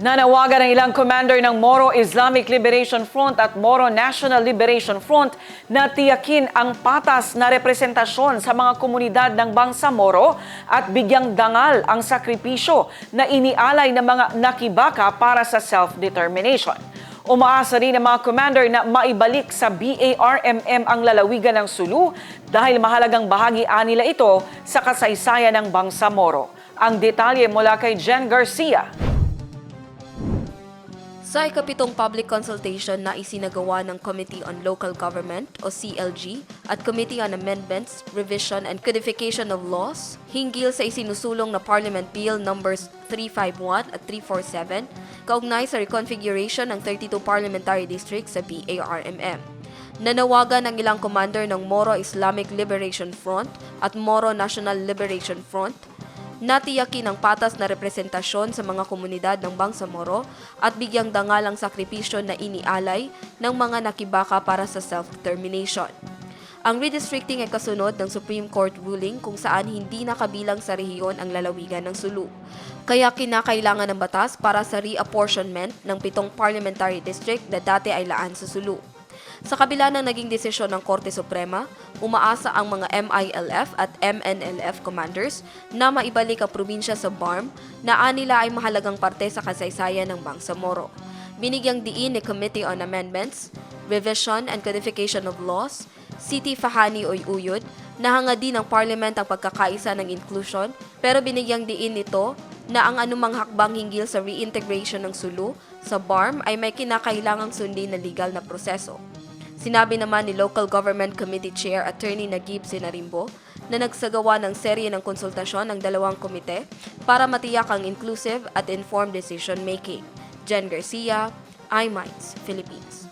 Nanawagan ng ilang commander ng Moro Islamic Liberation Front at Moro National Liberation Front na tiyakin ang patas na representasyon sa mga komunidad ng Bangsa Moro at bigyang dangal ang sakripisyo na inialay ng mga nakibaka para sa self-determination. Umaasa rin ang mga commander na maibalik sa BARMM ang lalawigan ng Sulu dahil mahalagang bahagi nila ito sa kasaysayan ng Bangsa Moro. Ang detalye mula kay Jen Garcia. Sa ikapitong public consultation na isinagawa ng Committee on Local Government o CLG at Committee on Amendments, Revision and Codification of Laws hinggil sa isinusulong na Parliament Bill numbers 351 at 347 kaugnay sa reconfiguration ng 32 parliamentary districts sa BARMM. Nanawagan ng ilang commander ng Moro Islamic Liberation Front at Moro National Liberation Front natiyakin ang patas na representasyon sa mga komunidad ng Bangsamoro at bigyang dangal ang sakripisyo na inialay ng mga nakibaka para sa self-determination. Ang redistricting ay kasunod ng Supreme Court ruling kung saan hindi nakabilang sa rehiyon ang lalawigan ng Sulu. Kaya kinakailangan ng batas para sa reapportionment ng pitong parliamentary district na dati ay laan sa Sulu. Sa kabila ng naging desisyon ng Korte Suprema, umaasa ang mga MILF at MNLF commanders na maibalik ang probinsya sa BARM na anila ay mahalagang parte sa kasaysayan ng Bangsamoro. Binigyang diin ni Committee on Amendments, Revision and Codification of Laws, City Fahani o Uyud, nahanga din ng Parliament ang pagkakaisa ng inclusion pero binigyang diin nito na ang anumang hakbang hinggil sa reintegration ng Sulu sa BARM ay may kinakailangang sundin na legal na proseso. Sinabi naman ni Local Government Committee Chair Attorney Nagib Sinarimbo na nagsagawa ng serye ng konsultasyon ng dalawang komite para matiyak ang inclusive at informed decision making. Jen Garcia, iMinds, Philippines.